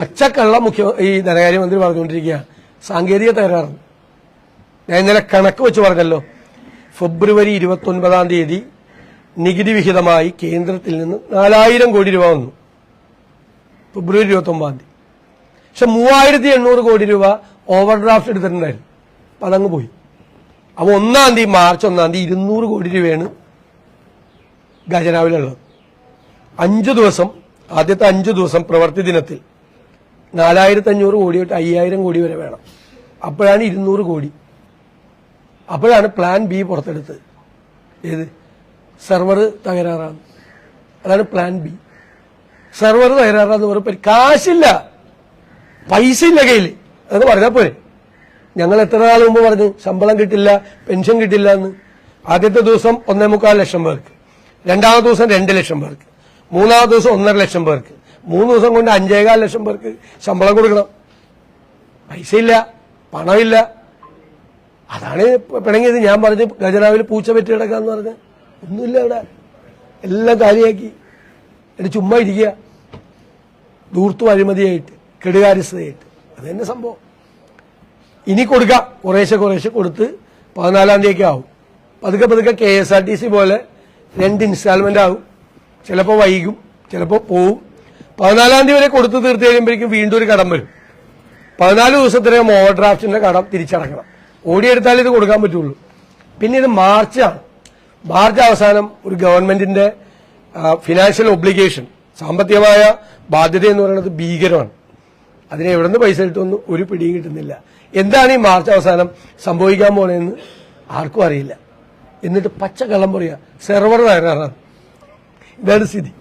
പച്ചക്കള്ള മുഖ്യ ഈ ധനകാര്യമന്ത്രി പറഞ്ഞുകൊണ്ടിരിക്കുക. സാങ്കേതിക തകരാറ് ഞാൻ ഇന്നലെ കണക്ക് വെച്ച് പറഞ്ഞല്ലോ. ഫെബ്രുവരി ഇരുപത്തി ഒൻപതാം തീയതി നികുതി വിഹിതമായി കേന്ദ്രത്തിൽ നിന്ന് നാലായിരം കോടി രൂപ വന്നു. ഫെബ്രുവരി ഇരുപത്തി ഒമ്പതാം തീയതി. പക്ഷെ മൂവായിരത്തി എണ്ണൂറ് കോടി രൂപ ഓവർ ഡ്രാഫ്റ്റ് എടുത്തിട്ടുണ്ടായിരുന്നു. അപ്പൊ അതങ്ങ് പോയി. അപ്പൊ ഒന്നാം തീയതി മാർച്ച് ഒന്നാം തീയതി ഇരുന്നൂറ് കോടി രൂപയാണ് ഖജനാവിലുള്ളത്. അഞ്ചു ദിവസം ആദ്യത്തെ അഞ്ചു ദിവസം പ്രവൃത്തി ദിനത്തിൽ നാലായിരത്തി അഞ്ഞൂറ് കോടി തൊട്ട് അയ്യായിരം കോടി വരെ വേണം. അപ്പോഴാണ് ഇരുന്നൂറ് കോടി. അപ്പോഴാണ് പ്ലാൻ ബി പുറത്തെടുത്തത് ഏത്? സെർവർ തകരാറാണ്. അതാണ് പ്ലാൻ ബി സെർവർ തകരാറാന്ന് പറഞ്ഞ കാശില്ല. പൈസ ഇല്ല കയ്യിൽ. അതൊക്കെ പറഞ്ഞാൽ പോരെ. ഞങ്ങൾ എത്ര നാൾ മുമ്പ് പറഞ്ഞു ശമ്പളം കിട്ടില്ല പെൻഷൻ കിട്ടില്ല എന്ന്. ആദ്യത്തെ ദിവസം ഒന്നേ മുക്കാൽ ലക്ഷം പേർക്ക്. രണ്ടാമത്തെ ദിവസം രണ്ട് ലക്ഷം പേർക്ക്. മൂന്നാമത്തെ ദിവസം ഒന്നര ലക്ഷം പേർക്ക്. മൂന്ന് ദിവസം കൊണ്ട് അഞ്ചേകാൽ ലക്ഷം പേർക്ക് ശമ്പളം കൊടുക്കണം. പൈസ ഇല്ല പണമില്ല. അതാണ് പിണങ്ങിയത്. ഞാൻ പറഞ്ഞ് ഖജനാവിൽ പൂച്ച പറ്റി കിടക്കാന്ന് പറഞ്ഞ്. ഒന്നുമില്ല അവിടെ. എല്ലാം കാലിയാക്കി. എന്നിട്ട് ചുമ്മാ ഇരിക്കുക. ദൂർത്തു അഴിമതിയായിട്ട് കെടുകാര്യസ്ഥതയായിട്ട്. അത് തന്നെ സംഭവം. ഇനി കൊടുക്കാം. കുറേശ്ശെ കുറേശ്ശെ കൊടുത്ത് പതിനാലാം തീയതി ആവും. പതുക്കെ പതുക്കെ K S R T C പോലെ രണ്ട് ഇൻസ്റ്റാൾമെന്റ് ആവും. ചിലപ്പോൾ വൈകും ചിലപ്പോൾ പോവും. പതിനാലാം തീയതി വരെ കൊടുത്തു തീർത്ത് കഴിയുമ്പോഴേക്കും വീണ്ടും ഒരു കടം വരും. പതിനാല് ദിവസത്തിനകം ഓവർ ഡ്രാഫ്റ്റിന്റെ കടം തിരിച്ചടക്കണം ഓടിയെടുത്താലേ ഇത് കൊടുക്കാൻ പറ്റുള്ളൂ. പിന്നെ ഇത് മാർച്ചാണ് മാർച്ച് അവസാനം ഒരു ഗവൺമെന്റിന്റെ ഫിനാൻഷ്യൽ ഒബ്ലിഗേഷൻ സാമ്പത്തികമായ ബാധ്യത എന്ന് പറയുന്നത് ഭീകരമാണ്. അതിനെ എവിടെ നിന്ന് പൈസ കിട്ടുമെന്ന് ഒരു പിടിയും കിട്ടുന്നില്ല. എന്താണ് ഈ മാർച്ച് അവസാനം സംഭവിക്കാൻ പോണെന്ന് ആർക്കും അറിയില്ല. എന്നിട്ട് പച്ച കള്ളം പറയുക സെർവർ തകരാറാണ് ഇതാണ് സ്ഥിതി.